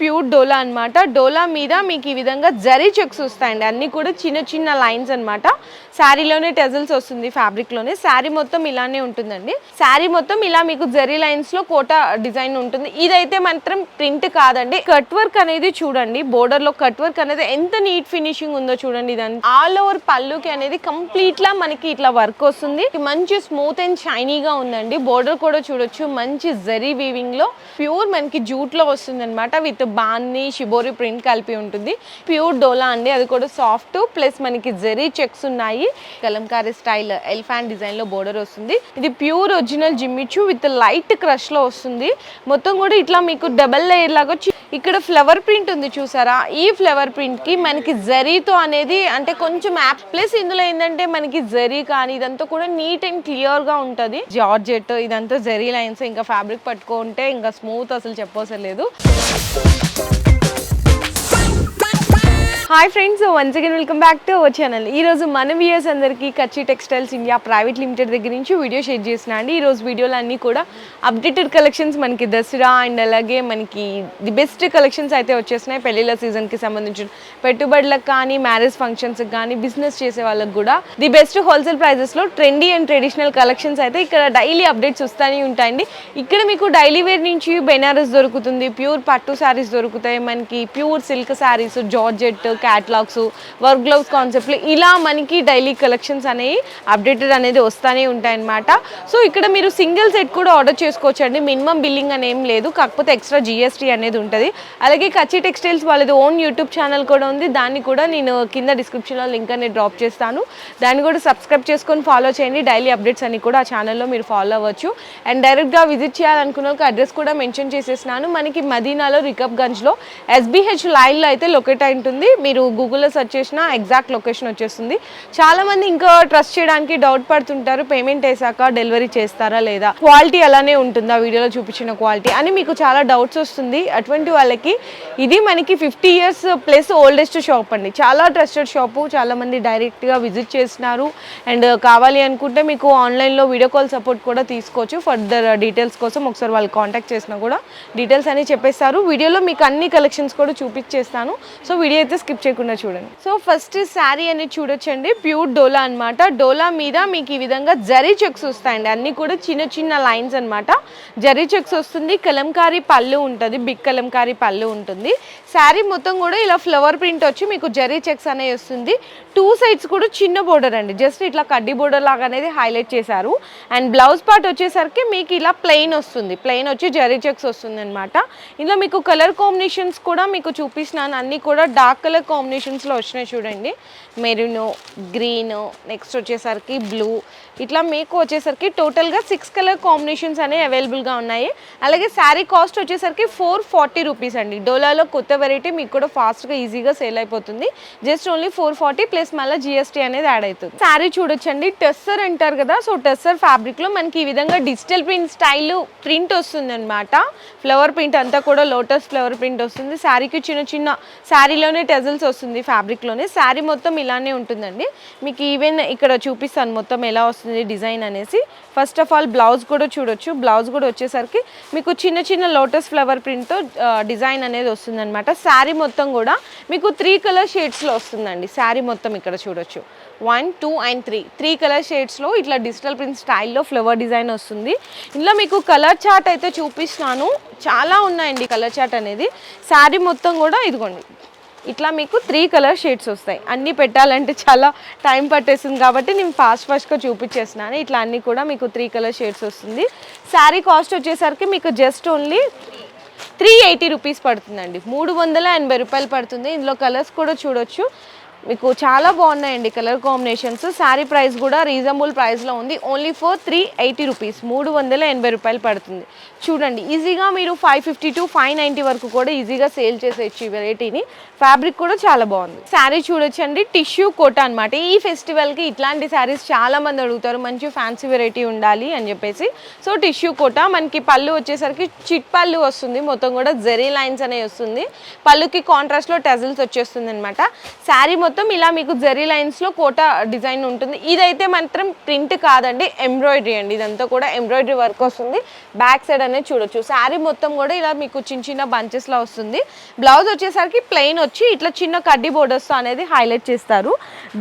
Pure డోలా అన్నమాట. డోలా మీద మీకు ఈ విధంగా జరీ చెక్స్ వస్తాయండి. అన్ని కూడా చిన్న చిన్న లైన్స్ అన్నమాట. శారీలోనే టెజల్స్ వస్తుంది ఫ్యాబ్రిక్లోనే. శారీ మొత్తం ఇలానే ఉంటుందండి. శారీ మొత్తం ఇలా మీకు జరీ లైన్స్లో డిజైన్ ఉంటుంది. ఇదైతే మాత్రం ప్రింట్ కాదండి. కట్ వర్క్ అనేది చూడండి. బోర్డర్లో కట్ వర్క్ అనేది ఎంత నీట్ ఫినిషింగ్ ఉందో చూడండి ఇదండి ఆల్ ఓవర్ పళ్ళుకి అనేది కంప్లీట్లా మనకి ఇట్లా వర్క్ వస్తుంది. మంచి స్మూత్ అండ్ షైనీగా ఉందండి. బోర్డర్ కూడా చూడొచ్చు. మంచి జరీ వీవింగ్లో ప్యూర్ మనకి జూట్లో వస్తుంది అనమాట విత్ బాన్ని షిబోరి ప్రింట్ కలిపి ఉంటుంది. ప్యూర్ డోలా అండి. అది కూడా సాఫ్ట్. ప్లస్ మనకి జెరీ చెక్స్ ఉన్నాయి. కలంకారీ స్టైల్ ఎలిఫాంట్ డిజైన్లో బోర్డర్ వస్తుంది. ఇది pure original Jimmy Choo with light క్రష్లో వస్తుంది. మొత్తం కూడా ఇట్లా మీకు డబల్ లేయర్ లాగా వచ్చి ఇక్కడ ఫ్లవర్ ప్రింట్ ఉంది చూసారా? ఈ ఫ్లవర్ ప్రింట్కి మనకి జరీతో అనేది అంటే కొంచెం యాప్ ప్లస్ ఇందులో ఏంటంటే మనకి జరీ కానీ ఇదంతా కూడా నీట్ అండ్ క్లియర్గా ఉంటుంది. జార్జెట్ ఇదంతా జరీ లైన్స్ ఇంకా ఫ్యాబ్రిక్ పట్టుకుంటే ఇంకా స్మూత్ అసలు చెప్పవసరం లేదు. Thank you. Hi friends once again welcome back to our channel ఈ రోజు మన వ్యూయర్స్ అందరికీ కచ్చి టెక్స్టైల్స్ ఇండియా ప్రైవేట్ లిమిటెడ్ దగ్గర నుంచి వీడియో షేర్ చేసిన అండి. ఈ రోజు వీడియోలు అన్నీ కూడా అప్డేటెడ్ కలెక్షన్స్ మనకి దసరా అండ్ అలాగే మనకి ది బెస్ట్ కలెక్షన్స్ అయితే వచ్చేసినాయి పెళ్ళిళ్ళ సీజన్కి సంబంధించిన పెట్టుబడులకు కానీ మ్యారేజ్ ఫంక్షన్స్కి కానీ బిజినెస్ చేసే వాళ్ళకి కూడా ది బెస్ట్ హోల్సేల్ ప్రైజెస్లో ట్రెండీ అండ్ ట్రెడిషనల్ కలెక్షన్స్ అయితే ఇక్కడ డైలీ అప్డేట్స్ వస్తూనే ఉంటాయండి. ఇక్కడ మీకు డైలీ వేర్ నుంచి బెనారస్ దొరుకుతుంది ప్యూర్ పట్టు శారీస్ దొరుకుతాయి మనకి pure silk saris georgette catalogues work gloves కాన్సెప్ట్లు ఇలా మనకి డైలీ కలెక్షన్స్ అనేవి అప్డేటెడ్ అనేది వస్తూనే ఉంటాయన్నమాట. సో ఇక్కడ మీరు సింగిల్ సెట్ కూడా ఆర్డర్ చేసుకోవచ్చు అండి మినిమం బిల్లింగ్ అని లేదు. కాకపోతే ఎక్స్ట్రా జిఎస్టీ అనేది ఉంటుంది. అలాగే కచ్చి టెక్స్టైల్స్ వాళ్ళది ఓన్ యూట్యూబ్ ఛానల్ కూడా ఉంది. దాన్ని కూడా నేను కింద డిస్క్రిప్షన్లో లింక్ అనేది డ్రాప్ చేస్తాను. దాన్ని కూడా సబ్స్క్రైబ్ చేసుకొని ఫాలో చేయండి. డైలీ అప్డేట్స్ అన్ని కూడా ఆ ఛానల్లో మీరు ఫాలో అవ్వచ్చు. అండ్ డైరెక్ట్గా విజిట్ చేయాలనుకున్న అడ్రస్ కూడా మెన్షన్ చేసేసినాను మనకి మదీనాలో రికబ్గంజ్లో ఎస్బీహెచ్ లైన్లో అయితే లొకేట్ అయి ఉంటుంది. మీరు గూగుల్లో సెర్చ్ చేసినా ఎగ్జాక్ట్ లొకేషన్ వచ్చేస్తుంది. చాలామంది ఇంకా ట్రస్ట్ చేయడానికి డౌట్ పడుతుంటారు. పేమెంట్ వేసాక డెలివరీ చేస్తారా లేదా? క్వాలిటీ అలానే ఉంటుందా. వీడియోలో చూపించిన క్వాలిటీ అని మీకు చాలా డౌట్స్ వస్తుంది. అటువంటి వాళ్ళకి ఇది మనకి fifty years plus oldest shop అండి. చాలా ట్రస్టెడ్ షాపు చాలామంది డైరెక్ట్గా విజిట్ చేసినారు. అండ్ కావాలి అనుకుంటే మీకు ఆన్లైన్లో వీడియో కాల్ సపోర్ట్ కూడా తీసుకోవచ్చు. ఫర్దర్ డీటెయిల్స్ కోసం ఒకసారి వాళ్ళు కాంటాక్ట్ చేసినా కూడా డీటెయిల్స్ అని చెప్పేస్తారు. వీడియోలో మీకు అన్ని కలెక్షన్స్ కూడా చూపించేస్తాను. సో వీడియో అయితే స్కిప్ చేయకుండా చూడండి. సో ఫస్ట్ శారీ అనేది చూడొచ్చండి. ప్యూర్ డోలా అన్నమాట. డోలా మీద మీకు ఈ విధంగా జరీ చెక్స్ వస్తాయండి. అన్ని కూడా చిన్న చిన్న లైన్స్ అనమాట జరీ చెక్స్ వస్తుంది. కలంకారీ పళ్ళు ఉంటుంది. బిగ్ కలంకారీ పళ్ళు ఉంటుంది. శారీ మొత్తం కూడా ఇలా ఫ్లవర్ ప్రింట్ వచ్చి మీకు జరీ చెక్స్ అనేవి వస్తుంది. టూ సైడ్స్ కూడా చిన్న బోర్డర్ అండి. జస్ట్ ఇట్లా కడ్డీ బోర్డర్ లాగా అనేది హైలైట్ చేశారు. అండ్ బ్లౌజ్ పార్ట్ వచ్చేసరికి మీకు ఇలా ప్లెయిన్ వస్తుంది. ప్లెయిన్ వచ్చి జరీ చెక్స్ వస్తుంది అనమాట ఇందులో మీకు కలర్ కాంబినేషన్స్ కూడా మీకు చూపిస్తున్నాను. అన్నీ కూడా డార్క్ కలర్ కాంబినేషన్స్లో వచ్చినాయి చూడండి. మెరూను గ్రీన్ నెక్స్ట్ వచ్చేసరికి బ్లూ ఇట్లా మీకు వచ్చేసరికి టోటల్గా సిక్స్ కలర్ కాంబినేషన్స్ అనేవి అవైలబుల్గా ఉన్నాయి. అలాగే శారీ కాస్ట్ వచ్చేసరికి ఫోర్ ఫార్టీ రూపీస్ అండి. డోలాలో కొత్త వెరైటీ మీకు కూడా ఫాస్ట్గా ఈజీగా సేల్ అయిపోతుంది. Just only four forty plus మళ్ళీ జిఎస్టీ అనేది యాడ్ అవుతుంది. శారీ చూడొచ్చండి. టెస్సర్ అంటారు కదా సో టెస్సర్ ఫ్యాబ్రిక్లో మనకి ఈ విధంగా డిజిటల్ ప్రింట్ స్టైల్ ప్రింట్ వస్తుంది అనమాట ఫ్లవర్ ప్రింట్ అంతా కూడా లోటస్ ఫ్లవర్ ప్రింట్ వస్తుంది. శారీకి చిన్న చిన్న శారీలోనే టెజల్స్ వస్తుంది ఫ్యాబ్రిక్లోనే శారీ మొత్తం ఇలానే ఉంటుందండి. మీకు ఈవెన్ ఇక్కడ చూపిస్తాను మొత్తం ఎలా వస్తుంది డిజైన్ అనేసి. ఫస్ట్ ఆఫ్ ఆల్ బ్లౌజ్ కూడా చూడొచ్చు. బ్లౌజ్ కూడా వచ్చేసరికి మీకు చిన్న చిన్న లోటస్ ఫ్లవర్ ప్రింట్తో డిజైన్ అనేది వస్తుందన్నమాట. శారీ మొత్తం కూడా మీకు త్రీ కలర్ షేడ్స్లో వస్తుందండి. శారీ మొత్తం ఇక్కడ చూడొచ్చు. One two and three three colour షేడ్స్లో ఇట్లా డిజిటల్ ప్రింట్ స్టైల్లో ఫ్లవర్ డిజైన్ వస్తుంది. ఇందులో మీకు కలర్ చార్ట్ అయితే చూపిస్తున్నాను. చాలా ఉన్నాయండి కలర్ చార్ట్ అనేది. శారీ మొత్తం కూడా ఇదిగోండి. ఇట్లా మీకు త్రీ కలర్ షేడ్స్ వస్తాయి. అన్నీ పెట్టాలంటే చాలా టైం పట్టేస్తుంది కాబట్టి నేను ఫాస్ట్ ఫాస్ట్గా చూపించేస్తున్నాను. ఇట్లా అన్నీ కూడా మీకు త్రీ కలర్ షేడ్స్ వస్తుంది. శారీ కాస్ట్ వచ్చేసరికి మీకు just only three eighty rupees పడుతుందండి. మూడు వందల ఎనభై రూపాయలు పడుతుంది. ఇందులో కలర్స్ కూడా చూడొచ్చు. మీకు చాలా బాగున్నాయండి కలర్ కాంబినేషన్స్. శారీ ప్రైస్ కూడా రీజనబుల్ ప్రైస్లో ఉంది. Only four three eighty rupees మూడు వందల ఎనభై రూపాయలు పడుతుంది. చూడండి ఈజీగా మీరు five fifty to five ninety వరకు కూడా ఈజీగా సేల్ చేసేయచ్చు ఈ వెరైటీని ఫ్యాబ్రిక్ కూడా చాలా బాగుంది. శారీ చూడొచ్చండి. టిష్యూ కోట అనమాట ఈ ఫెస్టివల్కి ఇట్లాంటి శారీస్ చాలా మంది అడుగుతారు. మంచి ఫ్యాన్సీ వెరైటీ ఉండాలి అని చెప్పేసి. So tissue Kota. మనకి పళ్ళు వచ్చేసరికి చిట్ పళ్ళు వస్తుంది. మొత్తం కూడా జెరీ లైన్స్ అనేవి వస్తుంది. పళ్ళుకి కాంట్రాస్ట్లో టెజల్స్ వచ్చేస్తుంది అనమాట శారీ మొత్తం మొత్తం ఇలా మీకు జెరీ లైన్స్లో కోట డిజైన్ ఉంటుంది. ఇదైతే మాత్రం ప్రింట్ కాదండి ఎంబ్రాయిడరీ అండి. ఇదంతా కూడా ఎంబ్రాయిడరీ వర్క్ వస్తుంది. బ్యాక్ సైడ్ అనేది చూడొచ్చు. శారీ మొత్తం కూడా ఇలా మీకు చిన్న చిన్న బంచెస్లో వస్తుంది. బ్లౌజ్ వచ్చేసరికి ప్లెయిన్ వచ్చి ఇట్లా చిన్న కడ్డీ బోర్డర్స్ అనేది హైలైట్ చేస్తారు.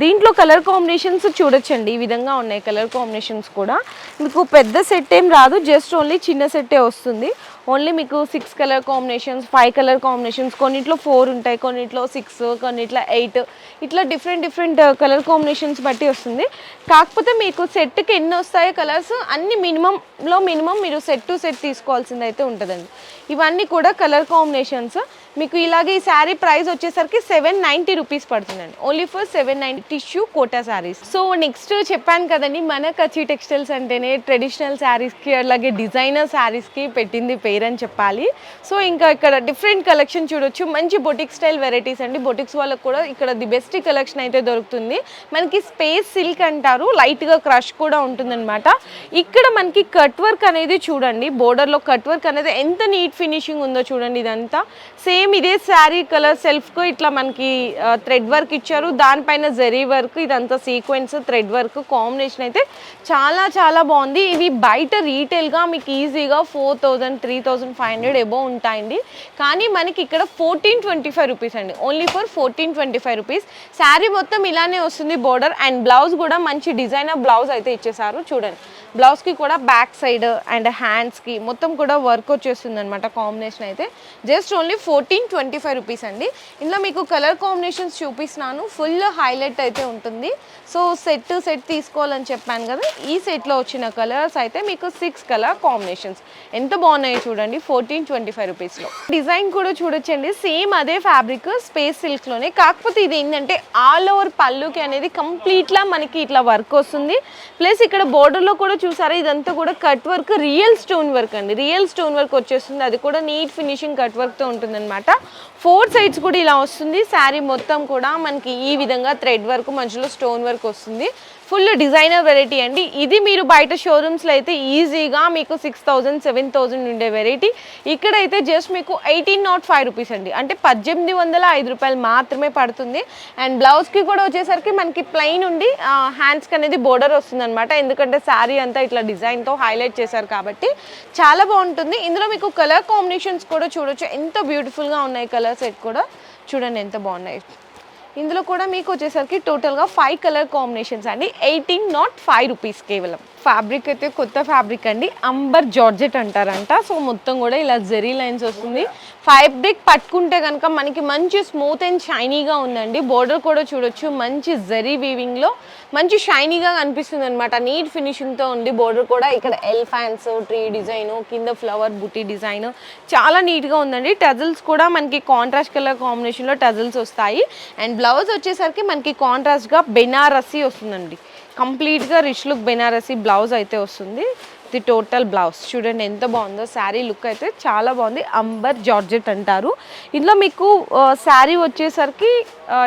దీంట్లో కలర్ కాంబినేషన్స్ చూడొచ్చండి. ఈ విధంగా ఉన్నాయి కలర్ కాంబినేషన్స్ కూడా. మీకు పెద్ద సెట్ ఏం రాదు జస్ట్ ఓన్లీ చిన్న సెట్టే వస్తుంది. ఓన్లీ మీకు six colour combinations five colour combinations కొన్నిట్లో ఫోర్ ఉంటాయి కొన్నిట్లో సిక్స్ కొన్నిట్లో ఎయిట్. ఇట్లా డిఫరెంట్ డిఫరెంట్ కలర్ కాంబినేషన్స్ బట్టి వస్తుంది. కాకపోతే మీకు సెట్కి ఎన్ని వస్తాయో కలర్స్ అన్ని మినిమంలో మినిమం మీరు సెట్ టు సెట్ తీసుకోవాల్సింది అయితే ఉంటుందండి. ఇవన్నీ కూడా కలర్ కాంబినేషన్స్. మీకు ఇలాగే ఈ శారీ ప్రైస్ వచ్చేసరికి సెవెన్ నైంటీ రూపీస్ పడుతుందండి. Only for seven ninety tissue Kota saris so next చెప్పాను కదండి మన కచ్చి టెక్స్టైల్స్ అంటేనే ట్రెడిషనల్ శారీస్కి అలాగే డిజైనర్ శారీస్కి పెట్టింది పేరు అని చెప్పాలి. సో ఇంకా ఇక్కడ డిఫరెంట్ కలెక్షన్ చూడొచ్చు. మంచి బొటిక్ స్టైల్ వెరైటీస్ అండి. బొటిక్స్ వాళ్ళకి కూడా ఇక్కడ ది బెస్ట్ కలెక్షన్ అయితే దొరుకుతుంది. మనకి స్పేస్ సిల్క్ అంటారు. లైట్గా క్రష్ కూడా ఉంటుందన్నమాట. ఇక్కడ మనకి కట్ వర్క్ అనేది చూడండి బోర్డర్లో కట్ వర్క్ అనేది ఎంత నీట్ ఫినిషింగ్ ఉందో చూడండి ఇదంతా. సేమ్ ఇదే శారీ కలర్ సెల్ఫ్కు ఇట్లా మనకి థ్రెడ్ వర్క్ ఇచ్చారు. దానిపైన జరీ వర్క్ ఇదంతా సీక్వెన్స్ థ్రెడ్ వర్క్ కాంబినేషన్ అయితే చాలా చాలా బాగుంది. ఇవి బయట రీటైల్గా మీకు ఈజీగా four thousand three thousand five hundred above ఉంటాయండి. కానీ మనకి ఇక్కడ ఫోర్టీన్ ట్వంటీ ఫైవ్ రూపీస్ అండి. Only for fourteen twenty five rupees sari మొత్తం ఇలానే వస్తుంది బోర్డర్ అండ్ బ్లౌజ్ కూడా మంచి డిజైనర్ బ్లౌజ్ అయితే ఇచ్చేసారు చూడండి. బ్లౌజ్కి కూడా బ్యాక్ సైడ్ అండ్ హ్యాండ్స్కి మొత్తం కూడా వర్క్ వచ్చేస్తుంది అనమాట కాంబినేషన్ అయితే. Just only fourteen twenty five rupees అండి. ఇందులో మీకు కలర్ కాంబినేషన్స్ చూపిస్తున్నాను. ఫుల్ హైలైట్ అయితే ఉంటుంది. సో సెట్ సెట్ తీసుకోవాలని చెప్పాను కదా ఈ సెట్లో వచ్చిన కలర్స్ అయితే మీకు సిక్స్ కలర్ కాంబినేషన్స్. ఎంత బాగున్నాయో చూడండి ఫోర్టీన్ ట్వంటీ ఫైవ్ రూపీస్లో. డిజైన్ కూడా చూడొచ్చండి. సేమ్ అదే ఫ్యాబ్రిక్ స్పేస్ సిల్క్లోనే. కాకపోతే ఇది ఏంటంటే ఆల్ ఓవర్ పళ్ళుకి అనేది కంప్లీట్లా మనకి ఇట్లా వర్క్ వస్తుంది. ప్లస్ ఇక్కడ బోర్డర్లో కూడా చూసారా? ఇదంతా కూడా cut work real stone work అండి. రియల్ స్టోన్ వర్క్ వచ్చేస్తుంది. అది కూడా నీట్ ఫినిషింగ్ కట్ వర్క్తో ఉంటుంది అనమాట ఫోర్ సైడ్స్ కూడా ఇలా వస్తుంది. శారీ మొత్తం కూడా మనకి ఈ విధంగా థ్రెడ్ వర్క్ మధ్యలో స్టోన్ వర్క్ వస్తుంది. ఫుల్ డిజైనర్ వెరైటీ అండి. ఇది మీరు బయట షోరూమ్స్లో అయితే ఈజీగా మీకు సిక్స్ థౌజండ్ సెవెన్ థౌజండ్ ఉండే వెరైటీ. ఇక్కడైతే జస్ట్ మీకు ఎయిటీన్ నాట్ ఫైవ్ రూపీస్ అండి. అంటే పద్దెనిమిది వందల ఐదు రూపాయలు మాత్రమే పడుతుంది. అండ్ బ్లౌజ్కి కూడా వచ్చేసరికి మనకి ప్లెయిన్ ఉండి హ్యాండ్స్కి అనేది బోర్డర్ వస్తుంది అనమాట ఎందుకంటే శారీ అంతా ఇట్లా డిజైన్తో హైలైట్ చేశారు కాబట్టి చాలా బాగుంటుంది. ఇందులో మీకు కలర్ కాంబినేషన్స్ కూడా చూడొచ్చు. ఎంత బ్యూటిఫుల్గా ఉన్నాయి కలర్ సెట్ కూడా. చూడండి ఎంత బాగున్నాయి. ఇందులో కూడా మీకు వచ్చేసరికి టోటల్గా ఫైవ్ కలర్ కాంబినేషన్స్ అండి. ఎయిటీన్ నాట్ ఫైవ్ రూపీస్ కేవలం. ఫ్యాబ్రిక్ అయితే కొత్త ఫ్యాబ్రిక్ అండి. అంబర్ జార్జెట్ అంటారంట. సో మొత్తం కూడా ఇలా జెరీ లైన్స్ వస్తుంది. ఫ్యాబ్రిక్ పట్టుకుంటే కనుక మనకి మంచి స్మూత్ అండ్ షైనీగా ఉందండి. బోర్డర్ కూడా చూడొచ్చు. మంచి జరీ వీవింగ్లో మంచి షైనీగా కనిపిస్తుంది అనమాట నీట్ ఫినిషింగ్తో ఉంది బోర్డర్ కూడా. ఇక్కడ ఎల్ ఫ్యాన్స్ ట్రీ డిజైన్ కింద ఫ్లవర్ బుటీ డిజైన్ చాలా నీట్గా ఉందండి. టజల్స్ కూడా మనకి కాంట్రాస్ట్ కలర్ కాంబినేషన్లో టజల్స్ వస్తాయి. అండ్ బ్లౌజ్ వచ్చేసరికి మనకి కాంట్రాస్ట్గా బెనారసీ వస్తుందండి. కంప్లీట్గా రిచ్ లుక్ బెనారసీ బ్లౌజ్ అయితే వస్తుంది. The total blouse. చూడండి ఎంత బాగుందో శారీ లుక్ అయితే చాలా బాగుంది. అంబర్ జార్జెట్ అంటారు. ఇందులో మీకు శారీ వచ్చేసరికి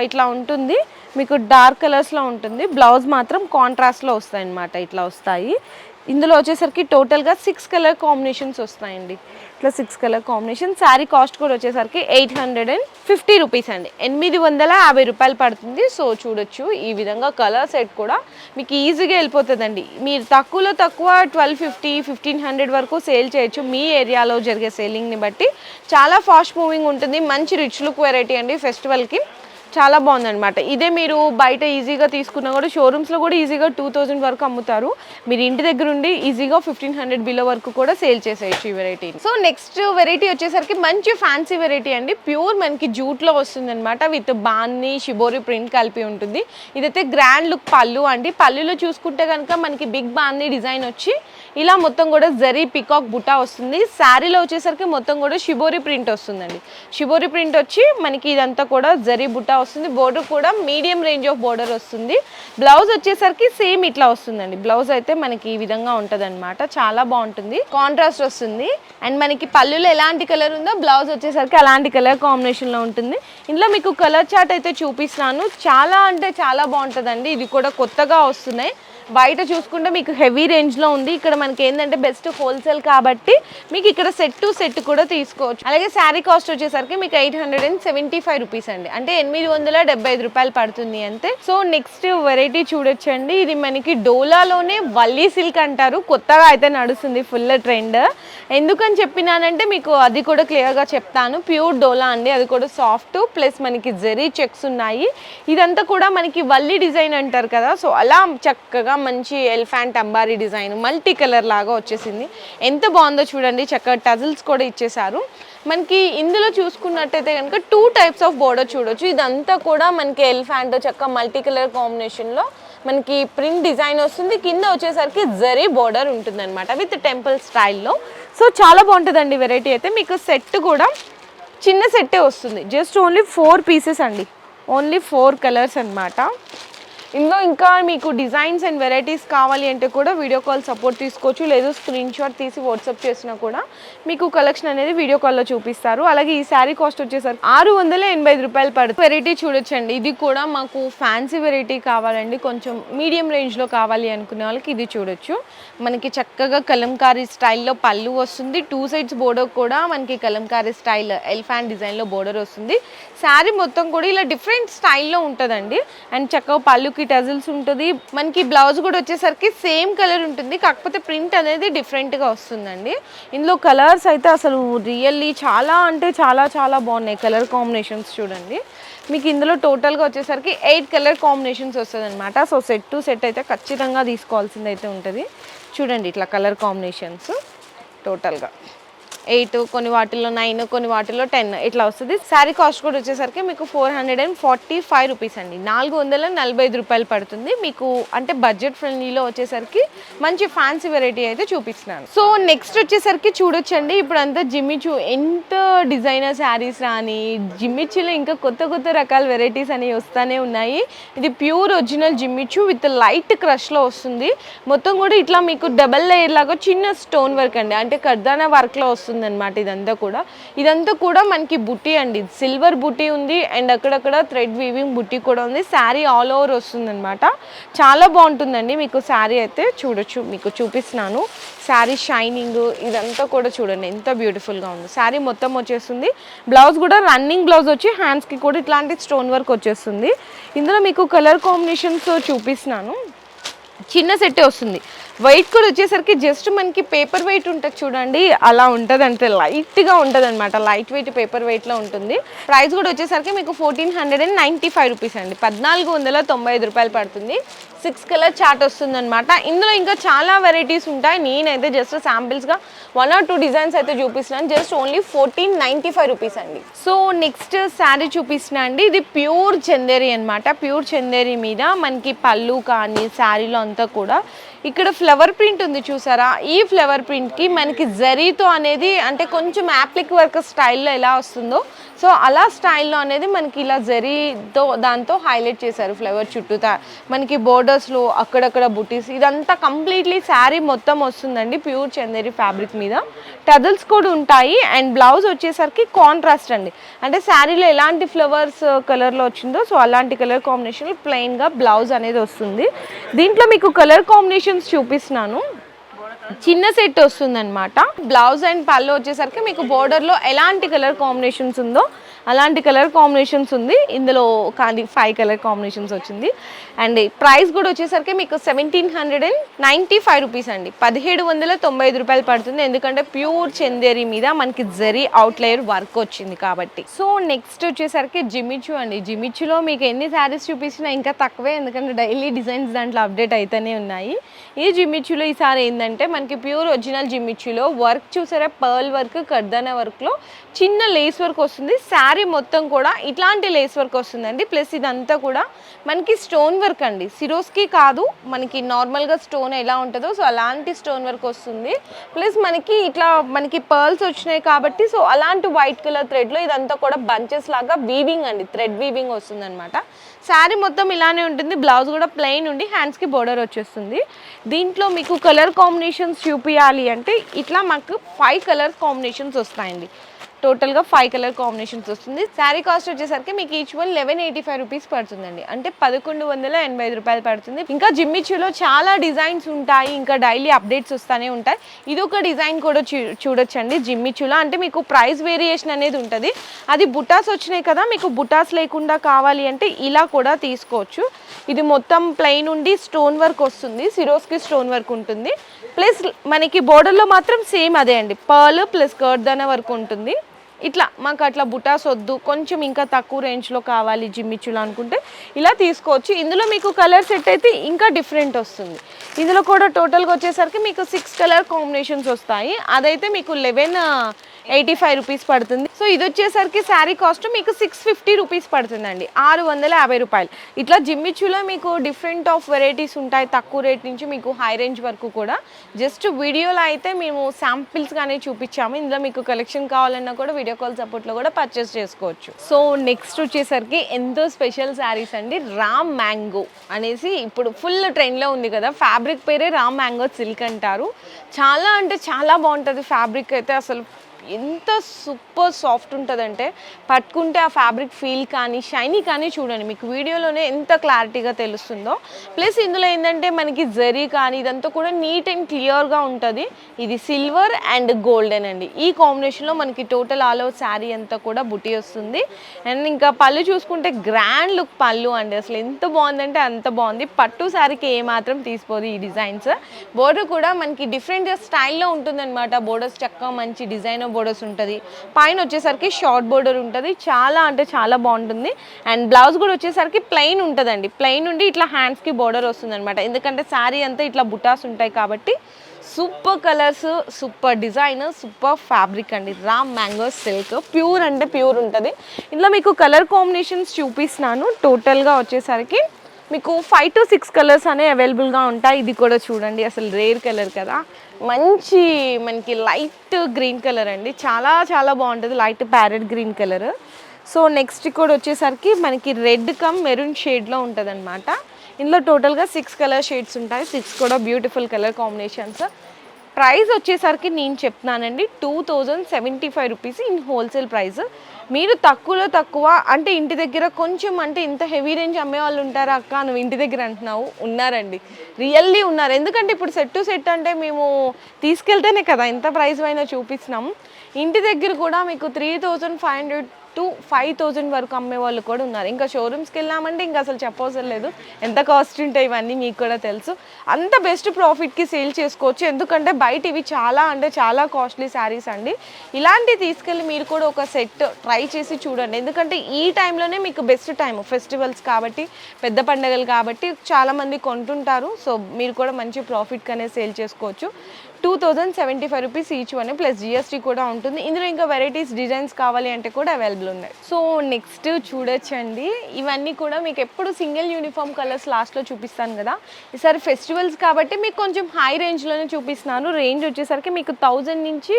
ఇట్లా ఉంటుంది. మీకు డార్క్ కలర్స్లో ఉంటుంది. బ్లౌజ్ మాత్రం కాంట్రాస్ట్లో వస్తాయి అన్నమాట ఇట్లా వస్తాయి. ఇందులో వచ్చేసరికి టోటల్గా సిక్స్ కలర్ కాంబినేషన్స్ వస్తాయండి. ఇట్లా six colour combination sari cost కూడా వచ్చేసరికి eight hundred and fifty rupees అండి. ఎనిమిది వందల యాభై రూపాయలు పడుతుంది. సో చూడొచ్చు ఈ విధంగా కలర్ సెట్ కూడా మీకు ఈజీగా వెళ్ళిపోతుందండి. మీరు తక్కువలో తక్కువ ట్వెల్వ్ ఫిఫ్టీ ఫిఫ్టీన్ హండ్రెడ్ వరకు సేల్ చేయొచ్చు. మీ ఏరియాలో జరిగే సేలింగ్ని బట్టి చాలా ఫాస్ట్ మూవింగ్ ఉంటుంది. మంచి రిచ్ లుక్ వెరైటీ అండి ఫెస్టివల్కి చాలా బాగుందనమాట ఇదే మీరు బయట ఈజీగా తీసుకున్నా కూడా షోరూమ్స్లో కూడా ఈజీగా టూ థౌజండ్ వరకు అమ్ముతారు. మీరు ఇంటి దగ్గర ఉండి ఈజీగా ఫిఫ్టీన్ హండ్రెడ్ బిలో వరకు కూడా సేల్ చేసేయచ్చు ఈ వెరైటీ. సో నెక్స్ట్ వెరైటీ వచ్చేసరికి మంచి ఫ్యాన్సీ వెరైటీ అండి. ప్యూర్ మనకి జూట్లో వస్తుంది అనమాట విత్ బాన్ని షిబోరి ప్రింట్ కలిపి ఉంటుంది. ఇదైతే గ్రాండ్ లుక్ పళ్ళు అండి. పళ్ళులో చూసుకుంటే కనుక మనకి బిగ్ బాన్ని డిజైన్ వచ్చి ఇలా మొత్తం కూడా జరీ పికాక్ బుటా వస్తుంది. శారీలో వచ్చేసరికి మొత్తం కూడా షిబోరి ప్రింట్ వస్తుందండి. షిబోరి ప్రింట్ వచ్చి మనకి ఇదంతా కూడా జరీ బుటా వస్తుంది. బోర్డర్ కూడా మీడియం రేంజ్ ఆఫ్ బోర్డర్ వస్తుంది. బ్లౌజ్ వచ్చేసరికి సేమ్ ఇట్లా వస్తుందండి. బ్లౌజ్ అయితే మనకి ఈ విధంగా ఉంటుంది చాలా బాగుంటుంది. కాంట్రాస్ట్ వస్తుంది. అండ్ మనకి పళ్ళులో ఎలాంటి కలర్ ఉందో బ్లౌజ్ వచ్చేసరికి అలాంటి కలర్ కాంబినేషన్లో ఉంటుంది. ఇందులో మీకు కలర్ చార్ట్ అయితే చూపిస్తున్నాను చాలా అంటే చాలా బాగుంటుందండి. ఇది కూడా కొత్తగా వస్తున్నాయి. బయట చూసుకుంటే మీకు హెవీ రేంజ్లో ఉంది. ఇక్కడ మనకి ఏంటంటే బెస్ట్ హోల్సేల్ కాబట్టి మీకు ఇక్కడ సెట్ టు సెట్ కూడా తీసుకోవచ్చు. అలాగే శారీ కాస్ట్ వచ్చేసరికి మీకు eight hundred and seventy five rupees అండి. అంటే ఎనిమిది వందల డెబ్బై ఐదు రూపాయలు పడుతుంది అంతే. సో నెక్స్ట్ వెరైటీ చూడొచ్చండి. ఇది మనకి డోలాలోనే వల్లీ సిల్క్ అంటారు. కొత్తగా అయితే నడుస్తుంది ఫుల్ ట్రెండ్. ఎందుకని చెప్పినానంటే మీకు అది కూడా క్లియర్గా చెప్తాను. ప్యూర్ డోలా అండి. అది కూడా సాఫ్ట్. ప్లస్ మనకి జెరీ చెక్స్ ఉన్నాయి. ఇదంతా కూడా మనకి వల్లి డిజైన్ అంటారు కదా. సో అలా చక్కగా మంచి ఎలిఫాంట్ అంబారీ డిజైన్ మల్టీ కలర్ లాగా వచ్చేసింది. ఎంత బాగుందో చూడండి చక్కగా టజిల్స్ కూడా ఇచ్చేసారు మనకి ఇందులో చూసుకున్నట్టయితే కనుక టూ టైప్స్ ఆఫ్ బోర్డర్ చూడొచ్చు. ఇదంతా కూడా మనకి ఎలిఫాంట్ చక్కగా మల్టీ కలర్ కాంబినేషన్లో మనకి ప్రింట్ డిజైన్ వస్తుంది. కింద వచ్చేసరికి జరీ బోర్డర్ ఉంటుంది అనమాట విత్ టెంపుల్ స్టైల్లో. సో చాలా బాగుంటుందండి వెరైటీ అయితే. మీకు సెట్ కూడా చిన్న సెట్టే వస్తుంది. జస్ట్ ఓన్లీ ఫోర్ పీసెస్ అండి. ఓన్లీ ఫోర్ కలర్స్ అన్నమాట. ఇందులో ఇంకా మీకు డిజైన్స్ అండ్ వెరైటీస్ కావాలి అంటే కూడా వీడియో కాల్ సపోర్ట్ తీసుకోవచ్చు. లేదు స్క్రీన్ షాట్ తీసి వాట్సాప్ చేసినా కూడా మీకు కలెక్షన్ అనేది వీడియో కాల్లో చూపిస్తారు. అలాగే ఈ శారీ కాస్ట్ వచ్చేసరికి ఆరు వందల ఎనభై ఐదు రూపాయలు పడుతుంది వెరైటీ చూడొచ్చండి. ఇది కూడా మాకు ఫ్యాన్సీ వెరైటీ కావాలండి. కొంచెం మీడియం రేంజ్లో కావాలి అనుకునే వాళ్ళకి ఇది చూడొచ్చు. మనకి చక్కగా కలంకారీ స్టైల్లో పళ్ళు వస్తుంది. టూ సైడ్స్ బోర్డర్ కూడా మనకి కలంకారీ స్టైల్ ఎలిఫాంట్ డిజైన్లో బోర్డర్ వస్తుంది. శారీ మొత్తం కూడా ఇలా డిఫరెంట్ స్టైల్లో ఉంటుందండి. అండ్ చక్కగా పళ్ళు మనకి టజిల్స్ ఉంటుంది. మనకి బ్లౌజ్ కూడా వచ్చేసరికి సేమ్ కలర్ ఉంటుంది. కాకపోతే ప్రింట్ అనేది డిఫరెంట్గా వస్తుందండి. ఇందులో కలర్స్ అయితే అసలు రియల్లీ చాలా అంటే చాలా చాలా బాగున్నాయి కలర్ కాంబినేషన్స్ చూడండి. మీకు ఇందులో టోటల్గా వచ్చేసరికి ఎయిట్ కలర్ కాంబినేషన్స్ వస్తుంది అనమాట సో సెట్ టు సెట్ అయితే ఖచ్చితంగా తీసుకోవాల్సింది అయితే ఉంటుంది. చూడండి ఇట్లా కలర్ కాంబినేషన్స్ టోటల్గా ఎయిట్ కొన్ని వాటిల్లో నైన్ కొన్ని వాటిల్లో టెన్ ఇట్లా వస్తుంది. శారీ కాస్ట్ కూడా వచ్చేసరికి మీకు four hundred and forty five rupees అండి. నాలుగు వందల నలభై ఐదు రూపాయలు పడుతుంది. మీకు అంటే బడ్జెట్ ఫ్రెండ్లీలో వచ్చేసరికి మంచి ఫ్యాన్సీ వెరైటీ అయితే చూపిస్తున్నాను. సో నెక్స్ట్ వచ్చేసరికి చూడొచ్చండి. ఇప్పుడు అంతా జిమ్మిచూ ఎంత డిజైనర్ శారీస్ రాని జిమ్మిచ్చులో ఇంకా కొత్త కొత్త రకాల వెరైటీస్ అనేవి వస్తూనే ఉన్నాయి. ఇది pure original Jimmy Choo with light క్రష్లో వస్తుంది. మొత్తం కూడా ఇట్లా మీకు డబల్ లేయర్ లాగా చిన్న స్టోన్ వర్క్ అండి. అంటే కర్దానా వర్క్లో వస్తుంది. అనమాట ఇదంతా కూడా. ఇదంతా కూడా మనకి బుట్టి అండి. సిల్వర్ బుట్టి ఉంది. అండ్ అక్కడక్కడ థ్రెడ్ వీవింగ్ బుట్టి కూడా ఉంది. శారీ ఆల్ ఓవర్ వస్తుందన్నమాట. చాలా బాగుంటుందండి మీకు శారీ అయితే. చూడొచ్చు మీకు చూపిస్తున్నాను. శారీ షైనింగ్ ఇదంతా కూడా చూడండి. ఎంత బ్యూటిఫుల్గా ఉంది. శారీ మొత్తం వచ్చేస్తుంది. బ్లౌజ్ కూడా రన్నింగ్ బ్లౌజ్ వచ్చి హ్యాండ్స్కి కూడా ఇట్లాంటి స్టోన్ వర్క్ వచ్చేస్తుంది. ఇందులో మీకు కలర్ కాంబినేషన్స్ చూపిస్తున్నాను. చిన్న సెట్టే వస్తుంది. వెయిట్ కూడా వచ్చేసరికి జస్ట్ మనకి పేపర్ వెయిట్ ఉంటుంది చూడండి. అలా ఉంటుంది అంటే లైట్గా ఉంటుంది అనమాట లైట్ వెయిట్ పేపర్ వెయిట్లో ఉంటుంది. ప్రైస్ కూడా వచ్చేసరికి మీకు fourteen hundred and ninety five rupees అండి. పద్నాలుగు వందల తొంభై ఐదు రూపాయలు పడుతుంది. సిక్స్ కలర్ చార్ట్ వస్తుంది అనమాట ఇందులో ఇంకా చాలా వెరైటీస్ ఉంటాయి. నేనైతే జస్ట్ శాంపిల్స్గా వన్ ఆర్ టూ డిజైన్స్ అయితే చూపిస్తున్నాను. Just only fourteen ninety five rupees అండి. సో నెక్స్ట్ శారీ చూపిస్తున్నా అండి. ఇది ప్యూర్ చందేరి అనమాట ప్యూర్ చందేరి మీద మనకి పళ్ళు కానీ శారీలో అంతా కూడా ఇక్కడ ఫ్లవర్ ప్రింట్ ఉంది చూసారా? ఈ ఫ్లవర్ ప్రింట్కి మనకి జరీతో అనేది అంటే కొంచెం యాప్లిక్ వర్క్ స్టైల్లో ఎలా వస్తుందో సో అలా స్టైల్లో అనేది మనకి ఇలా జరీతో దాంతో హైలైట్ చేశారు ఫ్లవర్ చుట్టూతా. మనకి బోర్డర్స్లో అక్కడక్కడ బుటీస్ ఇదంతా కంప్లీట్లీ శారీ మొత్తం వస్తుందండి ప్యూర్ చందేరి ఫ్యాబ్రిక్ మీద. టజల్స్ కూడా ఉంటాయి అండ్ బ్లౌజ్ వచ్చేసరికి కాంట్రాస్ట్ అండి. అంటే శారీలో ఎలాంటి ఫ్లవర్స్ uh, కలర్లో వచ్చిందో సో అలాంటి కలర్ కాంబినేషన్ ప్లెయిన్గా బ్లౌజ్ అనేది వస్తుంది. దీంట్లో మీకు కలర్ కాంబినేషన్స్ చూపిస్తున్నాను. చిన్న సెట్ వస్తుందన్నమాట. బ్లౌజ్ అండ్ పళ్ళు వచ్చేసరికి మీకు బోర్డర్లో ఎలాంటి కలర్ కాంబినేషన్స్ ఉందో అలాంటి కలర్ కాంబినేషన్స్ ఉంది. ఇందులో కానీ ఫైవ్ కలర్ కాంబినేషన్స్ వచ్చింది. అండ్ ప్రైస్ కూడా వచ్చేసరికి మీకు seventeen hundred and ninety five rupees అండి. పదిహేడు వందల తొంభై ఐదు రూపాయలు పడుతుంది. ఎందుకంటే ప్యూర్ చందేరి మీద మనకి జరీ అవుట్లేయర్ వర్క్ వచ్చింది కాబట్టి. సో నెక్స్ట్ వచ్చేసరికి జిమిచు అండి. జిమిచులో మీకు ఎన్ని శారీస్ చూపించినా ఇంకా తక్కువే. ఎందుకంటే డైలీ డిజైన్స్ దాంట్లో అప్డేట్ అయితేనే ఉన్నాయి. ఈ జిమ్మిచ్చులో ఈసారి ఏంటంటే మనకి ప్యూర్ ఒరిజినల్ జిమ్మిచ్చులో వర్క్ చూసారా? పర్ల్ వర్క్ కర్దన వర్క్లో చిన్న లేస్ వర్క్ వస్తుంది. శారీ మొత్తం కూడా ఇట్లాంటి లేస్ వర్క్ వస్తుందండి. ప్లస్ ఇదంతా కూడా మనకి స్టోన్ వర్క్ అండి. సిరోస్కి కాదు మనకి నార్మల్గా స్టోన్ ఎలా ఉంటుందో సో అలాంటి స్టోన్ వర్క్ వస్తుంది. ప్లస్ మనకి ఇట్లా మనకి పర్ల్స్ వచ్చినాయి కాబట్టి సో అలాంటి వైట్ కలర్ థ్రెడ్లో ఇదంతా కూడా బంచెస్ లాగా వీవింగ్ అండి. థ్రెడ్ వీవింగ్ వస్తుందన్నమాట. శారీ మొత్తం ఇలానే ఉంటుంది బ్లౌజ్ కూడా ప్లెయిన్ ఉండి హ్యాండ్స్కి బోర్డర్ వచ్చేస్తుంది. దీంట్లో మీకు కలర్ కాంబినేషన్స్ చూపించాలి అంటే ఇట్లా మాకు ఫైవ్ కలర్ కాంబినేషన్స్ వస్తాయండి. టోటల్గా ఫైవ్ కలర్ కాంబినేషన్స్ వస్తుంది. శారీ కాస్ట్ వచ్చేసరికి మీకు each one eleven eighty five rupees పడుతుందండి. అంటే పదకొండు వందల ఎనభై ఐదు రూపాయలు పడుతుంది. ఇంకా జిమ్మిచ్యూలో చాలా డిజైన్స్ ఉంటాయి. ఇంకా డైలీ అప్డేట్స్ వస్తూనే ఉంటాయి. ఇది ఒక డిజైన్ కూడా చూ చూడొచ్చండి జిమ్మిచ్యూలో అంటే మీకు ప్రైస్ వేరియేషన్ అనేది ఉంటుంది. అది బుటాస్ వచ్చినాయి కదా మీకు బుటాస్ లేకుండా కావాలి అంటే ఇలా కూడా తీసుకోవచ్చు. ఇది మొత్తం ప్లెయిన్ ఉండి స్టోన్ వర్క్ వస్తుంది. సిరోస్కి స్టోన్ వర్క్ ఉంటుంది. ప్లస్ మనకి బోర్డర్లో మాత్రం సేమ్ అదే అండి. పర్ల్ ప్లస్ కర్దన వర్క్ ఉంటుంది. ఇట్లా మాకు అట్లా బుటాస్ వద్దు కొంచెం ఇంకా తక్కువ రేంజ్లో కావాలి జిమ్మిచ్చులు అనుకుంటే ఇలా తీసుకోవచ్చు. ఇందులో మీకు కలర్ సెట్ అయితే ఇంకా డిఫరెంట్ వస్తుంది. ఇందులో కూడా టోటల్గా వచ్చేసరికి మీకు సిక్స్ కలర్ కాంబినేషన్స్ వస్తాయి. అదైతే మీకు లెవెన్ ఎయిటీ ఫైవ్ రూపీస్ పడుతుంది. సో ఇది వచ్చేసరికి శారీ కాస్ట్ మీకు సిక్స్ ఫిఫ్టీ రూపీస్ పడుతుందండి. ఆరు వందల యాభై రూపాయలు. ఇట్లా జిమ్మిచ్చులో మీకు డిఫరెంట్ ఆఫ్ వెరైటీస్ ఉంటాయి. తక్కువ రేట్ నుంచి మీకు హై రేంజ్ వరకు కూడా. జస్ట్ వీడియోలో అయితే మేము శాంపిల్స్ కానీ చూపించాము. ఇందులో మీకు కలెక్షన్ కావాలన్నా కూడా వీడియో కాల్ సపోర్ట్లో కూడా పర్చేస్ చేసుకోవచ్చు. సో నెక్స్ట్ వచ్చేసరికి ఎంతో స్పెషల్ శారీస్ అండి. రామ్ మ్యాంగో అనేసి ఇప్పుడు ఫుల్ ట్రెండ్లో ఉంది కదా. ఫ్యాబ్రిక్ పేరే రామ్ మ్యాంగో సిల్క్ అంటారు. చాలా అంటే చాలా బాగుంటుంది ఫ్యాబ్రిక్ అయితే. అసలు ఎంత సూపర్ సాఫ్ట్ ఉంటుందంటే పట్టుకుంటే ఆ ఫ్యాబ్రిక్ ఫీల్ కానీ షైనీ కానీ చూడండి. మీకు వీడియోలోనే ఎంత క్లారిటీగా తెలుస్తుందో. ప్లస్ ఇందులో ఏంటంటే మనకి జరీ కానీ ఇదంతా కూడా నీట్ అండ్ క్లియర్గా ఉంటుంది. ఇది సిల్వర్ అండ్ గోల్డెన్ అండి. ఈ కాంబినేషన్లో మనకి టోటల్ ఆల్ ఓవర్ శారీ అంతా కూడా బుటీ వస్తుంది. అండ్ ఇంకా పళ్ళు చూసుకుంటే గ్రాండ్ లుక్ పళ్ళు అండి. అసలు ఎంత బాగుందంటే అంత బాగుంది. పట్టు శారీకి ఏమాత్రం తీసిపోదు ఈ డిజైన్స్. బోర్డర్ కూడా మనకి డిఫరెంట్ స్టైల్లో ఉంటుందన్నమాట. బోర్డర్స్ చక్కగా మంచి డిజైన్ బోర్డర్స్ ఉంటుంది. పైన వచ్చేసరికి షార్ట్ బోర్డర్ ఉంటుంది. చాలా అంటే చాలా బాగుంటుంది. అండ్ బ్లౌజ్ కూడా వచ్చేసరికి ప్లెయిన్ ఉంటుందండి. ప్లెయిన్ ఉండి ఇట్లా హ్యాండ్స్కి బోర్డర్ వస్తుంది అనమాట ఎందుకంటే శారీ అంతా ఇట్లా బుటాస్ ఉంటాయి కాబట్టి super colours super design super fabric అండి. రామ్ మ్యాంగో సిల్క్ ప్యూర్ అంటే ప్యూర్ ఉంటుంది. ఇందులో మీకు కలర్ కాంబినేషన్స్ చూపిస్తున్నాను. టోటల్గా వచ్చేసరికి మీకు ఫైవ్ టు సిక్స్ కలర్స్ అనేవి అవైలబుల్గా ఉంటాయి. ఇది కూడా చూడండి అసలు రేర్ కలర్ కదా. మంచి మనకి లైట్ గ్రీన్ కలర్ అండి. చాలా చాలా బాగుంటుంది. Light parrot green colour so next కూడా వచ్చేసరికి మనకి రెడ్ కమ్ మెరూన్ షేడ్లో ఉంటుంది అనమాట ఇందులో టోటల్గా సిక్స్ కలర్ షేడ్స్ ఉంటాయి. సిక్స్ కూడా బ్యూటిఫుల్ కలర్ కాంబినేషన్స్ ప్రైస్ వచ్చేసరికి నేను చెప్తున్నానండి two thousand seventy five rupees in wholesale price మీరు తక్కువలో తక్కువ అంటే ఇంటి దగ్గర కొంచెం అంటే ఇంత హెవీ రేంజ్ అమ్మే వాళ్ళు ఉంటారా అక్క నువ్వు ఇంటి దగ్గర అంటున్నావు ఉన్నారండి. రియల్లీ ఉన్నారు. ఎందుకంటే ఇప్పుడు సెట్ టు సెట్ అంటే మేము తీసుకెళ్తేనే కదా ఎంత ప్రైస్ అయినా చూపిస్తున్నాం. ఇంటి దగ్గర కూడా మీకు three thousand five hundred to five thousand వరకు అమ్మే వాళ్ళు కూడా ఉన్నారు. ఇంకా షోరూమ్స్కి వెళ్ళామంటే ఇంకా అసలు చెప్పవసరం లేదు. ఎంత కాస్ట్ ఉంటాయి ఇవన్నీ మీకు కూడా తెలుసు. అంత బెస్ట్ ప్రాఫిట్కి సేల్ చేసుకోవచ్చు. ఎందుకంటే బయట ఇవి చాలా అంటే చాలా కాస్ట్లీ శారీస్ అండి. ఇలాంటివి తీసుకెళ్ళి మీరు కూడా ఒక సెట్ ట్రై చేసి చూడండి. ఎందుకంటే ఈ టైంలోనే మీకు బెస్ట్ టైం ఫెస్టివల్స్ కాబట్టి పెద్ద పండుగలు కాబట్టి చాలామంది కొంటుంటారు. సో మీరు కూడా మంచి ప్రాఫిట్ అనేది సేల్ చేసుకోవచ్చు. Two thousand seventy five rupees each one plus GST కూడా ఉంటుంది. ఇందులో ఇంకా వెరైటీస్ డిజైన్స్ కావాలి అంటే కూడా అవైలబుల్ ఉన్నాయి. సో నెక్స్ట్ చూడొచ్చండి. ఇవన్నీ కూడా మీకు ఎప్పుడు సింగిల్ యూనిఫామ్ కలర్స్ లాస్ట్లో చూపిస్తాను కదా. ఈసారి ఫెస్టివల్స్ కాబట్టి మీకు కొంచెం హై రేంజ్లోనే చూపిస్తున్నాను. రేంజ్ వచ్చేసరికి మీకు థౌజండ్ నుంచి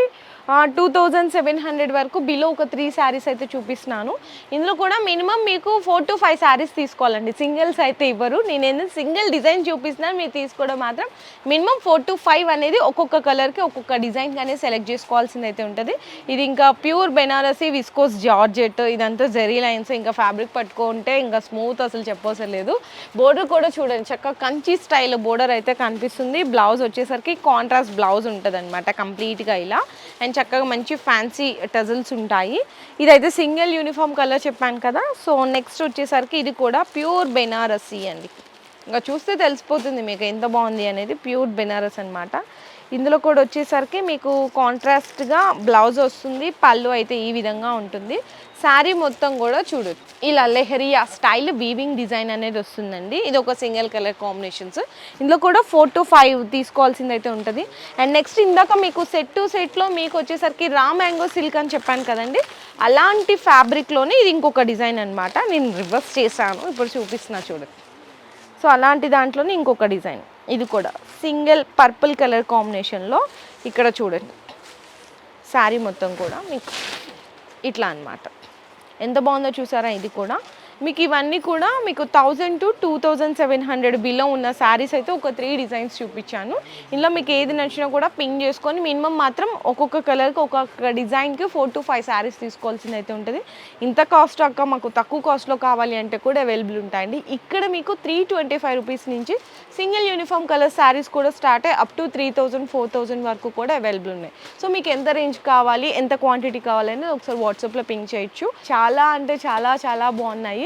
టూ థౌజండ్ సెవెన్ హండ్రెడ్ వరకు బిలో ఒక త్రీ శారీస్ అయితే చూపిస్తున్నాను. ఇందులో కూడా మినిమం మీకు ఫోర్ టు ఫైవ్ శారీస్ తీసుకోవాలండి. సింగిల్స్ అయితే ఇవ్వరు. నేను ఏంటంటే సింగిల్ డిజైన్ చూపిస్తున్నాను మీరు తీసుకోవడం మాత్రం మినిమం ఫోర్ టు ఫైవ్ అనేది ఒక్కొక్క ఒక్కొక్క కలర్కి ఒక్కొక్క డిజైన్ కానీ సెలెక్ట్ చేసుకోవాల్సింది అయితే ఉంటుంది. ఇది ఇంకా ప్యూర్ బెనారసీ విస్కోస్ జార్జెట్ ఇదంతా జెరీ లైన్స్ ఇంకా ఫ్యాబ్రిక్ పట్టుకుంటే ఇంకా స్మూత్ అసలు చెప్పవసలేదు బోర్డర్ కూడా చూడండి చక్కగా కంచి స్టైల్ బోర్డర్ అయితే కనిపిస్తుంది. బ్లౌజ్ వచ్చేసరికి కాంట్రాస్ట్ బ్లౌజ్ ఉంటుంది అనమాట కంప్లీట్గా ఇలా. అండ్ చక్కగా మంచి ఫ్యాన్సీ టజల్స్ ఉంటాయి. ఇదైతే సింగిల్ యూనిఫామ్ కలర్ చెప్పాను కదా సో నెక్స్ట్ వచ్చేసరికి ఇది కూడా ప్యూర్ బెనారసీ అండి. ఇంకా చూస్తే తెలిసిపోతుంది మీకు ఎంత బాగుంది అనేది ప్యూర్ బెనారస్ అనమాట ఇందులో కూడా వచ్చేసరికి మీకు కాంట్రాస్ట్గా బ్లౌజ్ వస్తుంది పళ్ళు అయితే ఈ విధంగా ఉంటుంది. శారీ మొత్తం కూడా చూడొచ్చు ఇలా లెహరియా స్టైల్ వీవింగ్ డిజైన్ అనేది వస్తుందండి. ఇది ఒక సింగిల్ కలర్ కాంబినేషన్స్ ఇందులో కూడా ఫోర్ టు ఫైవ్ తీసుకోవాల్సింది అయితే ఉంటుంది. అండ్ నెక్స్ట్ ఇందాక మీకు సెట్ టు సెట్లో మీకు వచ్చేసరికి రా మ్యాంగో సిల్క్ అని చెప్పాను కదండి. అలాంటి ఫ్యాబ్రిక్లోనే ఇది ఇంకొక డిజైన్ అనమాట నేను రివర్స్ చేశాను ఇప్పుడు చూపిస్తున్నా చూడొచ్చు సో అలాంటి దాంట్లోనే ఇంకొక డిజైన్ ఇది కూడా. సింగిల్ పర్పుల్ కలర్ కాంబినేషన్లో ఇక్కడ చూడండి. శారీ మొత్తం కూడా మీకు ఇట్లా అన్నమాట. ఎంత బాగుందో చూసారా? ఇది కూడా. మీకు ఇవన్నీ కూడా మీకు thousand to two thousand seven hundred below ఉన్న శారీస్ అయితే ఒక త్రీ డిజైన్స్ చూపించాను. ఇందులో మీకు ఏది నచ్చినా కూడా పింక్ చేసుకొని మినిమం మాత్రం ఒక్కొక్క కలర్కి ఒక్కొక్క డిజైన్కి ఫోర్ టు ఫైవ్ శారీస్ తీసుకోవాల్సింది అయితే ఉంటుంది. ఇంత కాస్ట్ అక్క మాకు తక్కువ కాస్ట్లో కావాలి అంటే కూడా అవైలబుల్ ఉంటాయండి. ఇక్కడ మీకు త్రీ ట్వంటీ ఫైవ్ రూపీస్ నుంచి సింగిల్ యూనిఫామ్ కలర్ శారీస్ కూడా స్టార్ట్ అయ్యి up to three thousand four thousand వరకు కూడా అవైలబుల్ ఉన్నాయి. సో మీకు ఎంత రేంజ్ కావాలి ఎంత క్వాంటిటీ కావాలని ఒకసారి వాట్సాప్లో పింక్ చేయొచ్చు. చాలా అంటే చాలా చాలా బాగున్నాయి.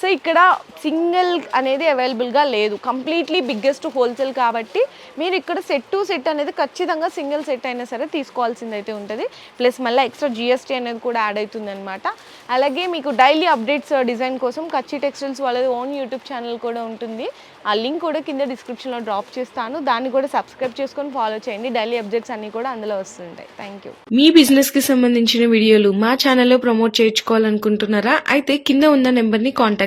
సో ఇక్కడ సింగిల్ అనేది అవైలబుల్గా లేదు. కంప్లీట్లీ బిగ్గెస్ట్ హోల్సేల్ కాబట్టి మీరు ఇక్కడ సెట్ టు సెట్ అనేది ఖచ్చితంగా సింగిల్ సెట్ అయినా సరే తీసుకోవాల్సింది అయితే ఉంటుంది. ప్లస్ మళ్ళీ ఎక్స్ట్రా జిఎస్టీ అనేది కూడా యాడ్ అవుతుంది అనమాట అలాగే మీకు డైలీ అప్డేట్స్ డిజైన్ కోసం కచ్చి టెక్స్టైల్స్ వాళ్ళది ఓన్ యూట్యూబ్ ఛానల్ కూడా ఉంటుంది. ఆ లింక్ కూడా కింద డిస్క్రిప్షన్లో డ్రాప్ చేస్తాను. దాన్ని కూడా సబ్స్క్రైబ్ చేసుకొని ఫాలో చేయండి. డైలీ అప్డేట్స్ అన్నీ కూడా అందులో వస్తుంటాయి. థ్యాంక్ యూ మీ బిజినెస్కి సంబంధించిన వీడియోలు మా ఛానల్లో ప్రమోట్ చేయించుకోవాలనుకుంటున్నారా? అయితే కింద ఉన్న నెంబర్ని కాంటాక్ట్